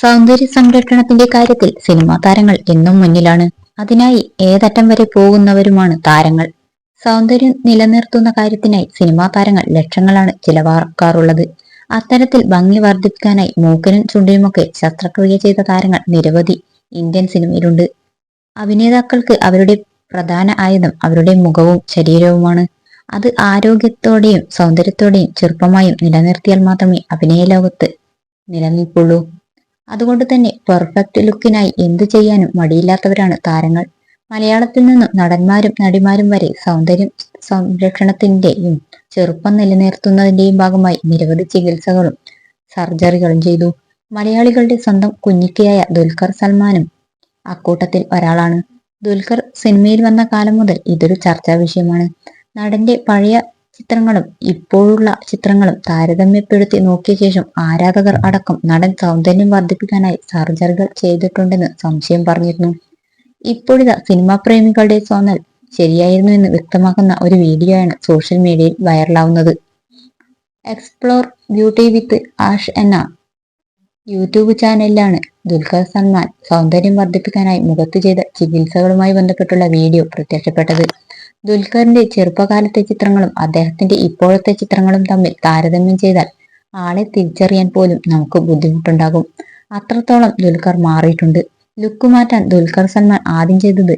സൗന്ദര്യ സംരക്ഷണത്തിന്റെ കാര്യത്തിൽ സിനിമാ താരങ്ങൾ എന്നും മുന്നിലാണ്. അതിനായി ഏതറ്റം വരെ പോകുന്നവരുമാണ് താരങ്ങൾ. സൗന്ദര്യം നിലനിർത്തുന്ന കാര്യത്തിനായി സിനിമാ താരങ്ങൾ ലക്ഷങ്ങളാണ് ചിലവാക്കാറുള്ളത്. അത്തരത്തിൽ ഭംഗി വർദ്ധിപ്പിക്കാനായി മൂക്കിനും ചുണ്ടിനുമൊക്കെ ശസ്ത്രക്രിയ ചെയ്ത താരങ്ങൾ നിരവധി ഇന്ത്യൻ സിനിമയിലുണ്ട്. അഭിനേതാക്കൾക്ക് അവരുടെ പ്രധാന ആയുധം അവരുടെ മുഖവും ശരീരവുമാണ്. അത് ആരോഗ്യത്തോടെയും സൗന്ദര്യത്തോടെയും ചെറുപ്പമായും നിലനിർത്തിയാൽ മാത്രമേ അഭിനയ ലോകത്ത് നിലനിൽപ്പുള്ളൂ. അതുകൊണ്ട് തന്നെ പെർഫെക്റ്റ് ലുക്കിനായി എന്തു ചെയ്യാനും മടിയില്ലാത്തവരാണ് താരങ്ങൾ. മലയാളത്തിൽ നിന്നും നടന്മാരും നടിമാരും വരെ സൗന്ദര്യം സംരക്ഷണത്തിന്റെയും ചെറുപ്പം നിലനിർത്തുന്നതിന്റെയും ഭാഗമായി നിരവധി ചികിത്സകളും സർജറികളും ചെയ്തു. മലയാളികളുടെ സ്വന്തം കുഞ്ഞിക്കയായ ദുൽഖർ സൽമാനും അക്കൂട്ടത്തിൽ ഒരാളാണ്. ദുൽഖർ സിനിമയിൽ വന്ന കാലം മുതൽ ഇതൊരു ചർച്ചാ വിഷയമാണ്. നടന്റെ പഴയ ചിത്രങ്ങളും ഇപ്പോഴുള്ള ചിത്രങ്ങളും താരതമ്യപ്പെടുത്തി നോക്കിയ ശേഷം ആരാധകർ അടക്കം നടൻ സൗന്ദര്യം വർദ്ധിപ്പിക്കാനായി സർജറികൾ ചെയ്തിട്ടുണ്ടെന്ന് സംശയം പറഞ്ഞിരുന്നു. ഇപ്പോഴിതാ സിനിമാ പ്രേമികളുടെ തോന്നൽ ശരിയായിരുന്നു എന്ന് വ്യക്തമാക്കുന്ന ഒരു വീഡിയോയാണ് സോഷ്യൽ മീഡിയയിൽ വൈറലാവുന്നത്. എക്സ്പ്ലോർ ബ്യൂട്ടി വിത്ത് ആഷ് എന്ന യൂട്യൂബ് ചാനലിലാണ് ദുൽഖർ സൽമാൻ സൗന്ദര്യം വർദ്ധിപ്പിക്കാനായി മുഖത്ത് ചെയ്ത ചികിത്സകളുമായി ബന്ധപ്പെട്ടുള്ള വീഡിയോ പ്രത്യക്ഷപ്പെട്ടത്. ദുൽഖറിന്റെ ചെറുപ്പകാലത്തെ ചിത്രങ്ങളും അദ്ദേഹത്തിന്റെ ഇപ്പോഴത്തെ ചിത്രങ്ങളും തമ്മിൽ താരതമ്യം ചെയ്താൽ ആളെ തിരിച്ചറിയാൻ പോലും നമുക്ക് ബുദ്ധിമുട്ടുണ്ടാകും. അത്രത്തോളം ദുൽഖർ മാറിയിട്ടുണ്ട്. ലുക്ക് മാറ്റാൻ ദുൽഖർ സൽമാൻ ആദ്യം ചെയ്തത്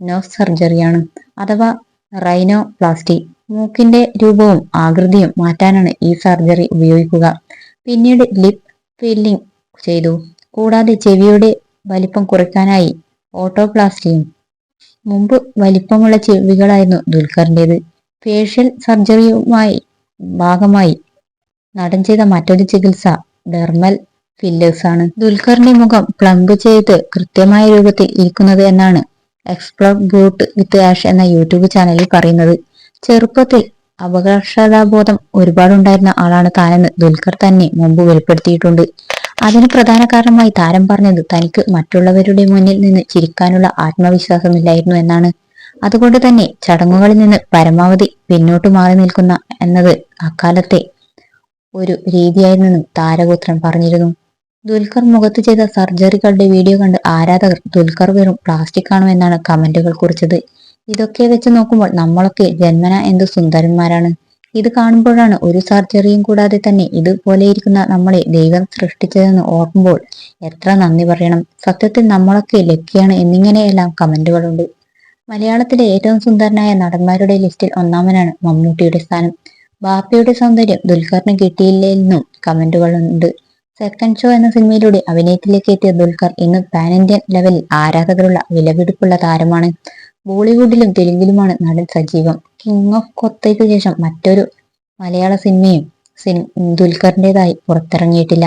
നോസ് സർജറിയാണ്. അഥവാ റൈനോ പ്ലാസ്റ്റി മൂക്കിന്റെ രൂപവും ആകൃതിയും മാറ്റാനാണ് ഈ സർജറി ഉപയോഗിക്കുക. പിന്നീട് ലിപ് ഫില്ലിംഗ് ചെയ്തു. കൂടാതെ ചെവിയുടെ വലിപ്പം കുറയ്ക്കാനായി ഓട്ടോപ്ലാസ്റ്റിയും മുമ്പ് വലിപ്പമുള്ള ചെവികളായിരുന്നു ദുൽഖറിന്റെത്. ഫേഷ്യൽ സർജറിയുമായി ഭാഗമായി നടൻ ചെയ്ത മറ്റൊരു ചികിത്സ ഡെർമൽ ഫില്ലേഴ്സ് ആണ് ദുൽഖറിന്റെ മുഖം പ്ലംബ് ചെയ്ത് കൃത്യമായ രൂപത്തിൽ ഇരിക്കുന്നത് എന്നാണ് എക്സ്പ്ലോർ ബ്യൂട്ട് വിത്ത് ആഷ് എന്ന യൂട്യൂബ് ചാനലിൽ പറയുന്നത്. ചെറുപ്പത്തിൽ അപകർഷതാബോധം ഒരുപാടുണ്ടായിരുന്ന ആളാണ് താനെന്ന് ദുൽഖർ തന്നെ മുമ്പ് വെളിപ്പെടുത്തിയിട്ടുണ്ട്. അതിന് പ്രധാന കാരണമായി താരം പറഞ്ഞത് തനിക്ക് മറ്റുള്ളവരുടെ മുന്നിൽ നിന്ന് ചിരിക്കാനുള്ള ആത്മവിശ്വാസമില്ലായിരുന്നു എന്നാണ്. അതുകൊണ്ട് തന്നെ ചടങ്ങുകളിൽ നിന്ന് പരമാവധി പിന്നോട്ട് മാറി നിൽക്കുന്ന എന്നത് അക്കാലത്തെ ഒരു രീതിയായിരുന്നെന്നും താരപുത്രൻ പറഞ്ഞിരുന്നു. ദുൽഖർ മുഖത്ത് ചെയ്ത സർജറികളുടെ വീഡിയോ കണ്ട് ആരാധകർ ദുൽഖർ വെറും പ്ലാസ്റ്റിക് ആണോ എന്നാണ് കമന്റുകൾ കുറിച്ചത്. ഇതൊക്കെ വെച്ച് നോക്കുമ്പോൾ നമ്മളൊക്കെ ജന്മന എന്ത് സുന്ദരന്മാരാണ്. ഇത് കാണുമ്പോഴാണ് ഒരു സർജറിയും കൂടാതെ തന്നെ ഇതുപോലെ ഇരിക്കുന്ന നമ്മളെ ദൈവം സൃഷ്ടിച്ചതെന്ന് ഓർക്കുമ്പോൾ എത്ര നന്ദി പറയണം. സത്യത്തിൽ നമ്മളൊക്കെ ലക്കിയാണ് എന്നിങ്ങനെയെല്ലാം കമന്റുകളുണ്ട്. മലയാളത്തിലെ ഏറ്റവും സുന്ദരനായ നടന്മാരുടെ ലിസ്റ്റിൽ ഒന്നാമനാണ് മമ്മൂട്ടിയുടെ സ്ഥാനം. ബാപ്പയുടെ സൗന്ദര്യം ദുൽഖറിന് കിട്ടിയില്ലെന്നും കമന്റുകളുണ്ട്. സെക്കൻഡ് ഷോ എന്ന സിനിമയിലൂടെ അഭിനയത്തിലേക്ക് എത്തിയ ദുൽഖർ ഇന്ന് പാൻ ഇന്ത്യൻ ലെവലിൽ ആരാധകരുള്ള വിലപിടിപ്പുള്ള താരമാണ്. ബോളിവുഡിലും തെലുങ്കിലുമാണ് നടൻ സജീവം. കിങ് ഓഫ് കൊത്തയ്ക്ക് ശേഷം മറ്റൊരു മലയാള സിനിമയും സിനി ദുൽഖറിന്റെതായി പുറത്തിറങ്ങിയിട്ടില്ല.